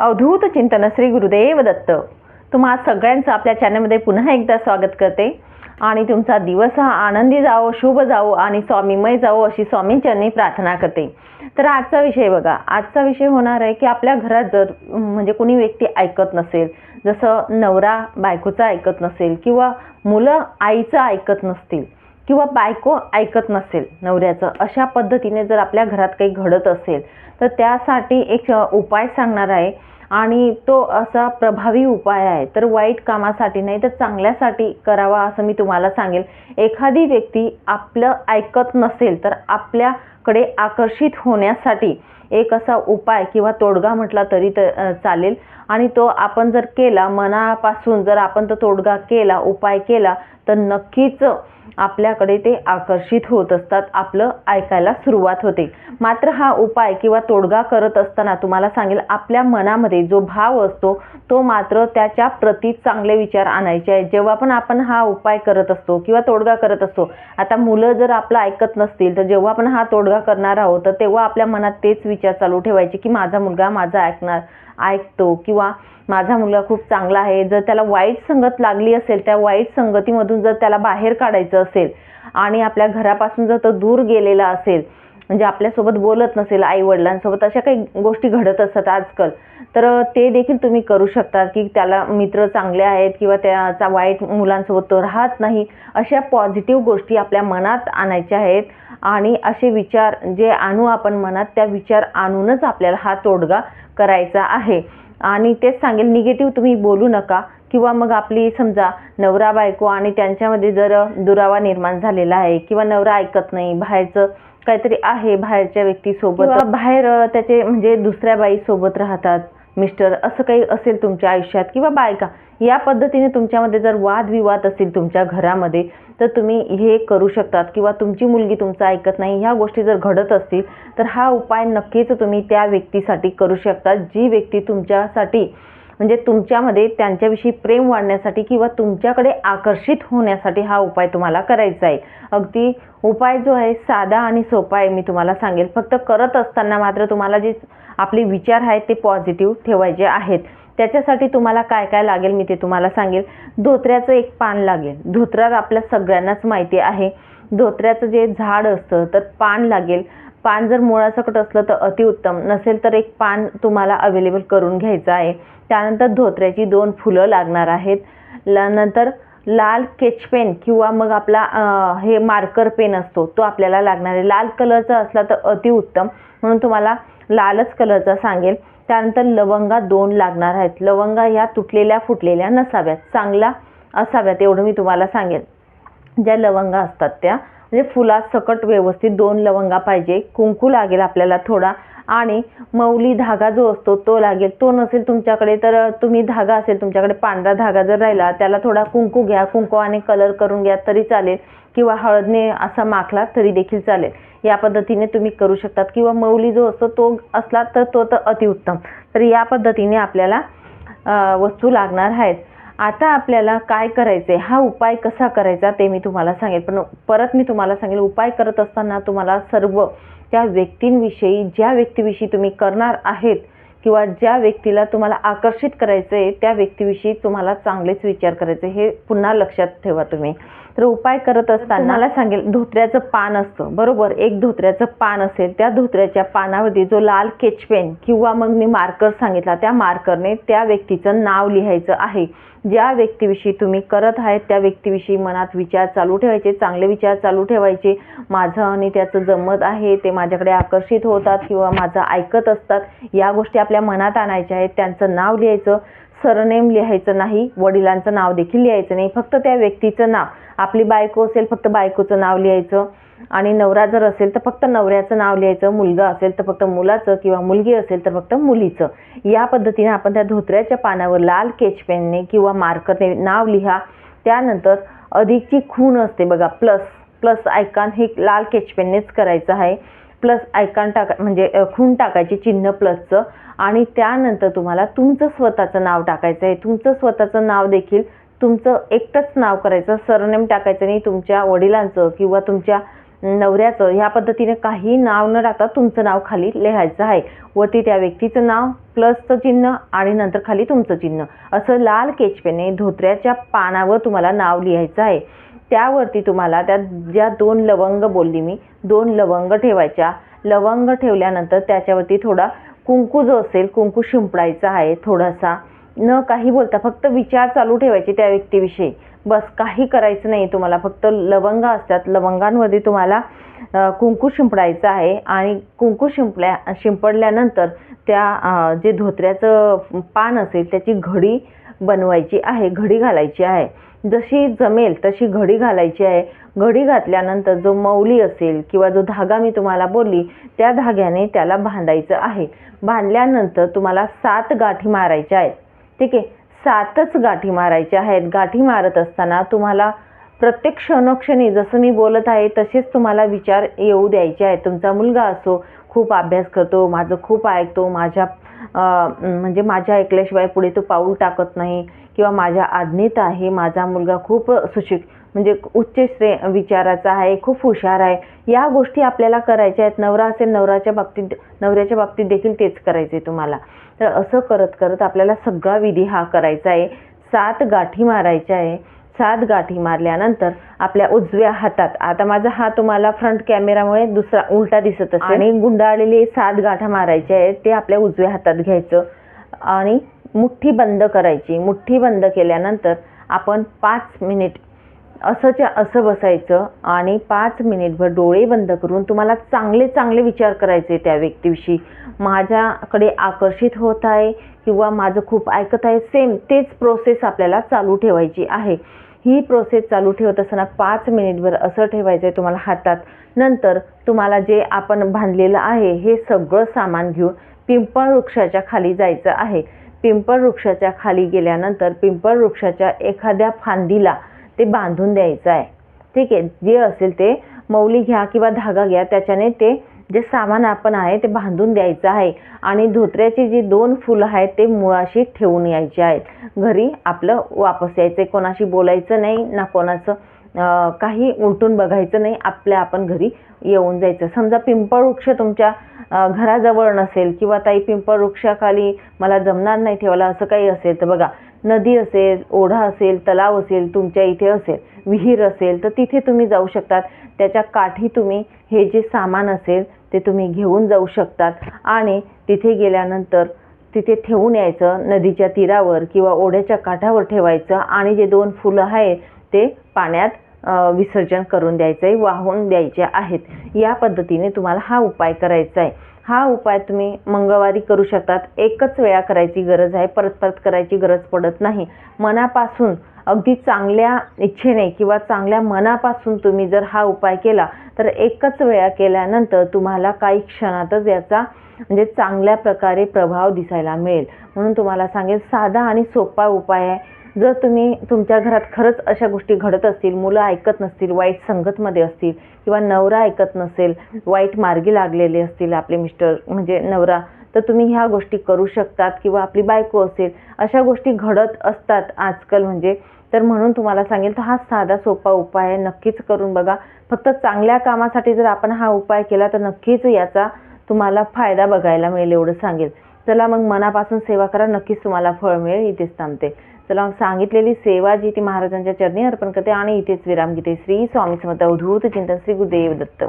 अवधूत चिंतन श्री गुरुदेव दत्त. तुम्हा सगळ्यांचं आपल्या चॅनलमध्ये पुन्हा एकदा स्वागत करते. आणि तुमचा दिवस हा आनंदी जावो शुभ जावो आणि स्वामीमय जावो अशी स्वामींच्यांनी प्रार्थना करते. तर आजचा विषय बघा. आजचा विषय होणार आहे की आपल्या घरात जर म्हणजे कोणी व्यक्ती ऐकत नसेल जसं नवरा बायकोचा ऐकत नसेल किंवा मुलं आईचं ऐकत नसतील किंवा बायको ऐकत नसेल नवऱ्याचं अशा पद्धतीने जर आपल्या घरात काही घडत असेल तर त्यासाठी एक उपाय सांगणार आहे. आणि तो असा प्रभावी उपाय आहे तर वाईट कामासाठी नाही तर चांगल्यासाठी करावा असं मी तुम्हाला सांगेल. एखादी व्यक्ती आपलं ऐकत नसेल तर आपल्याकडे आकर्षित होण्यासाठी एक असा उपाय किंवा तोडगा म्हटला तरी तर चालेल. आणि तो आपण जर केला मनापासून जर आपण तो तोडगा केला उपाय केला तर नक्कीच आपल्याकडे ते आकर्षित होत असतात. आपलं ऐकायला सुरुवात होते. मात्र हा उपाय किंवा तोडगा करत असताना तुम्हाला सांगेल आपल्या मनामध्ये जो भाव असतो तो मात्र त्याच्या प्रती चांगले विचार आणायचे आहेत. जेव्हा पण आपण हा उपाय करत असतो किंवा तोडगा करत असतो आता मुलं जर आपलं ऐकत नसतील तर जेव्हा आपण हा तोडगा करणार आहोत तर तेव्हा आपल्या मनात तेच विचार चालू ठेवायचे की माझा मुलगा माझा ऐकणार ऐकतो किंवा माझा मुलगा खूप चांगला आहे. जर त्याला वाईट संगत लागली असेल त्या वाईट संगतीमधून जर त्याला बाहेर काढायचं असेल आणि आपल्या घरापासून जर तो दूर गेलेला असेल म्हणजे आपल्यासोबत बोलत नसेल आई वडिलांसोबत अशा काही गोष्टी घडत असतात आजकाल तर ते देखील तुम्ही करू शकता की त्याला मित्र चांगले आहेत किंवा त्याचा वाईट मुलांसोबत तो राहत नाही अशा पॉझिटिव्ह गोष्टी आपल्या मनात आणायच्या आहेत आणि असे विचार जे आणू आपण मनात त्या विचार आणूनच आपल्याला हा तोडगा करायचा आहे. आणि तेच सांगेल निगेटिव्ह तुम्ही बोलू नका किंवा मग आपली समजा नवरा बायको आणि त्यांच्यामध्ये जर दुरावा निर्माण झालेला आहे किंवा नवरा ऐकत नाही बाहेरचं काहीतरी आहे बाहेरच्या व्यक्तीसोबत. बाहेर त्याचे म्हणजे दुसऱ्या बाईसोबत राहतात. मिस्टर असं काही असेल तुमच्या आयुष्यात? किंवा बायका या पद्धतीने तुमच्यामध्ये जर वादविवाद असतील तुमच्या घरामध्ये तर तुम्ही हे करू शकतात. किंवा तुमची मुलगी तुमचं ऐकत नाही ह्या गोष्टी जर घडत असतील तर हा उपाय नक्कीच तुम्ही त्या व्यक्तीसाठी करू शकता. जी व्यक्ती तुमच्यासाठी म्हणजे तुमच्यामध्ये त्यांच्याविषयी प्रेम वाढण्यासाठी किंवा तुमच्याकडे आकर्षित होण्यासाठी हा उपाय तुम्हाला करायचा आहे. अगदी उपाय जो आहे साधा आणि सोपा आहे मी तुम्हाला सांगेल. फक्त करत असताना मात्र तुम्हाला जे आपले विचार आहेत ते पॉझिटिव्ह ठेवायचे आहेत. त्याच्यासाठी तुम्हाला काय काय लागेल मी ते तुम्हाला सांगेल. धोत्र्याचं एक पान लागेल. धोत्र्यात आपल्या सगळ्यांनाच माहिती आहे. धोत्र्याचं जे झाड असतं तर पान लागेल. पान जर मुळासकट असलं तर अतिउत्तम. नसेल तर एक पान तुम्हाला अवेलेबल करून घ्यायचं आहे. त्यानंतर धोत्र्याची दोन फुलं लागणार आहेत. ला नंतर लाल स्केच पेन किंवा मग आपला हे मार्कर पेन असतो तो आपल्याला लागणार आहे. लाल कलरचा असला तर अतिउत्तम. म्हणून तुम्हाला लालच कलरचा सांगेल. त्यानंतर लवंगा दोन लागणार आहेत. लवंगा ह्या तुटलेल्या फुटलेल्या नसाव्यात. चांगला असाव्यात एवढं मी तुम्हाला सांगेन. ज्या लवंगा असतात त्या. म्हणजे फुलासकट व्यवस्थित दोन लवंगा पाहिजे. कुंकू लागेल आपल्याला थोडा. आणि मौली धागा जो असतो तो लागेल. तो नसेल तुमच्याकडे तर तुम्ही धागा असेल तुमच्याकडे पांढरा धागा जर राहिला त्याला थोडा कुंकू घ्या. कुंकू आणि कलर करून घ्या तरी चालेल. किंवा हळदने असा माखला तरी देखील चालेल. या पद्धतीने तुम्ही करू शकतात. किंवा मौली जो असतो तो असला तर तो तर अतिउत्तम. तर या पद्धतीने आपल्याला वस्तू लागणार आहेत. आता आपल्याला काय करायचे हा उपाय कसा करायचा ते मी तुम्हाला सांगेल. पण परत मी तुम्हाला सांगेल उपाय करत असताना तुम्हाला सर्व त्या व्यक्तींविषयी ज्या व्यक्तीविषयी तुम्ही करणार आहेत किंवा ज्या व्यक्तीला तुम्हाला आकर्षित करायचं आहे त्या व्यक्तीविषयी तुम्हाला चांगलेच विचार करायचे हे पुन्हा लक्षात ठेवा तुम्ही. तर उपाय करत असताना मला सांगेल धोत्र्याचं पान असतं. बरोबर एक धोत्र्याचं पान असेल त्या धोत्र्याच्या पानावरती जो लाल केच पेन किंवा मग मी मार्कर सांगितला त्या मार्करने त्या व्यक्तीचं नाव लिहायचं आहे. ज्या व्यक्तीविषयी तुम्ही करत आहेत त्या व्यक्तीविषयी मनात विचार चालू ठेवायचे चांगले विचार चालू ठेवायचे. माझं आणि त्याचं जमत आहे ते माझ्याकडे आकर्षित होतात किंवा माझं ऐकत असतात. या गोष्टी आपल्या मनात आणायचे आहेत त्यांचं नाव लिहायचं सरनेम लिहायचं नाही वडिलांचं नाव देखील लिहायचं नाही फक्त त्या व्यक्तीचं नाव. आपली बायको असेल फक्त बायकोचं नाव लिहायचं. आणि नवरा जर असेल तर फक्त नवऱ्याचं नाव लिहायचं. मुलगा असेल तर फक्त मुलाचं. किंवा मुलगी असेल तर फक्त मुलीचं. या पद्धतीने आपण त्या धोत्र्याच्या पानावर लाल केच पेनने किंवा मार्करने नाव लिहा. त्यानंतर अधिकची खूण असते बघा प्लस. प्लस आयकॉन हे लाल केच पेननेच करायचं आहे. प्लस आयकॉन टाका म्हणजे खून टाकायचे टाकायची चिन्ह प्लसचं आणि त्यानंतर तुम्हाला तुमचं स्वतःचं नाव टाकायचं आहे. तुमचं स्वतःचं नाव देखील तुमचं एकटंच नाव करायचं सरनेम टाकायचं नाही तुमच्या वडिलांचं किंवा तुमच्या नवऱ्याचं. ह्या पद्धतीने काही नाव न टाकता तुमचं नाव खाली लिहायचं आहे. वरती त्या व्यक्तीचं नाव प्लसचं चिन्ह आणि नंतर खाली तुमचं चिन्ह. असं लाल केचपेने धोत्र्याच्या पानावर तुम्हाला नाव लिहायचं आहे. त्यावरती तुम्हाला त्या ज्या दोन लवंग बोलली मी दोन लवंग ठेवायच्या. लवंग ठेवल्यानंतर त्याच्यावरती थोडा कुंकू जो असेल कुंकू शिंपडायचा आहे थोडासा. न काही बोलता फक्त विचार चालू ठेवायचे त्या व्यक्तीविषयी. बस काही करायचं नाही तुम्हाला. फक्त लवंग असतात लवंगांमध्ये तुम्हाला कुंकू शिंपडायचं आहे आणि कुंकू शिंपल्या शिंपडल्यानंतर त्या जे धोत्र्याचं पान असेल त्याची घडी बनवायची आहे घडी घालायची आहे. जशी जमेल तशी घडी घालायची आहे. घडी घातल्यानंतर जो मौली असेल किंवा जो धागा मी तुम्हाला बोलली त्या धाग्याने त्याला बांधायचं आहे. बांधल्यानंतर तुम्हाला सात गाठी मारायच्या आहेत. ठीक आहे? सातच गाठी मारायच्या आहेत. गाठी मारत असताना तुम्हाला प्रत्येक क्षणोक्षणी जसं मी बोलत आहे तसेच तुम्हाला विचार येऊ द्यायचे आहेत. तुमचा मुलगा असो खूप अभ्यास करतो माझं खूप ऐकतो माझ्या म्हणजे माझ्या ऐकल्याशिवाय पुढे तो पाऊल टाकत नाही किंवा माझ्या आज्ञेत आहे माझा मुलगा खूप सुशिक म्हणजे उच्च श्रे विचाराचा आहे खूप हुशार आहे. या गोष्टी आपल्याला करायच्या आहेत. नवरा असेल नवऱ्याच्या बाबतीत नवऱ्याच्या बाबतीत देखील तेच करायचे आहे तुम्हाला. तर असं करत करत आपल्याला सगळा विधी हा करायचा आहे. सात गाठी मारायच्या आहे. सात गाठी मारल्यानंतर आपल्या उजव्या हातात आता माझा हात तुम्हाला फ्रंट कॅमेरामुळे दुसरा उलटा दिसत असेल. आणि गुंडाळलेले सात गाठा मारायच्या आहेत ते आपल्या उजव्या हातात घ्यायचं. आणि मुठ्ठी बंद करायची. मुठ्ठी बंद केल्यानंतर आपण पाच मिनिट असंच्या असं बसायचं आणि पाच मिनिटभर डोळे बंद करून तुम्हाला चांगले चांगले विचार करायचे त्या व्यक्तीविषयी. माझ्याकडे आकर्षित होत आहे किंवा माझं खूप ऐकत आहे सेम तेच प्रोसेस आपल्याला चालू ठेवायची आहे. ही प्रोसेस चालू ठेवत असताना पाच मिनिटभर असं ठेवायचं आहे तुम्हाला हातात. नंतर तुम्हाला जे आपण बांधलेलं आहे हे सगळं सामान घेऊन पिंपळ वृक्षाच्या खाली जायचं आहे. पिंपळ वृक्षाच्या खाली गेल्यानंतर पिंपळ वृक्षाच्या एखाद्या फांदीला ते बांधून द्यायचं आहे. ठीक आहे जे असेल ते मौली घ्या किंवा धागा घ्या त्याच्याने ते जे सामान आपण आहे ते बांधून द्यायचं आहे. आणि धोत्र्याची जी दोन फुलं आहेत ते मुळाशी ठेवून यायचे आहेत. घरी आपलं वापस यायचं आहे कोणाशी बोलायचं नाही ना कोणाचं काही उलटून बघायचं नाही. आपल्या आपण घरी येऊन जायचं. समजा पिंपळ वृक्ष तुमच्या घराजवळ नसेल किंवा ताई पिंपळ वृक्षाखाली मला जमणार नाही ठेवायला असं काही असेल तर बघा. नदी असेल ओढा असेल तलाव असेल तुमच्या इथे असेल विहीर असेल तर तिथे तुम्ही जाऊ शकतात. त्याच्या काठी तुम्ही हे जे सामान असेल ते तुम्ही घेऊन जाऊ शकतात. आणि तिथे गेल्यानंतर तिथे ठेवून यायचं नदीच्या तीरावर किंवा ओढ्याच्या काठावर ठेवायचं आणि जे दोन फुलं आहेत ते पाण्यात विसर्जन करून द्यायचं आहे वाहून द्यायचे आहेत. या पद्धतीने तुम्हाला हा उपाय करायचा आहे हा उपाय तुम्ही मंगळवारी करू शकतात. एकच वेळा करायची गरज आहे. परत परत करायची गरज पडत नाही. मनापासून अगदी चांगल्या इच्छेने किंवा चांगल्या मनापासून तुम्ही जर हा उपाय केला तर एकच वेळा केल्यानंतर तुम्हाला काही क्षणातच याचा म्हणजे चांगल्या प्रकारे प्रभाव दिसायला मिळेल. म्हणून तुम्हाला सांगेल साधा आणि सोपा उपाय आहे. जर तुम्ही तुमच्या घरात खरंच अशा गोष्टी घडत असतील मुलं ऐकत नसतील वाईट संगतमध्ये असतील किंवा नवरा ऐकत नसेल वाईट मार्गी लागलेले असतील आपले मिस्टर म्हणजे नवरा तर तुम्ही ह्या गोष्टी करू शकतात किंवा आपली बायको असेल अशा गोष्टी घडत असतात आजकाल म्हणजे. तर म्हणून तुम्हाला सांगेल तर हा साधा सोपा उपाय आहे. नक्कीच करून बघा. फक्त चांगल्या कामासाठी जर आपण हा उपाय केला तर नक्कीच याचा तुम्हाला फायदा बघायला मिळेल एवढं सांगेल. चला मग मनापासून सेवा करा. नक्कीच तुम्हाला फळ मिळेल. इथेच थांबते. चला सांगितलेली सेवा जी ती महाराजांच्या चरणी अर्पण करते आणि इथेच विराम घेते श्री स्वामी समर्थ अवधूत चिंतन श्री गुरुदेव दत्त.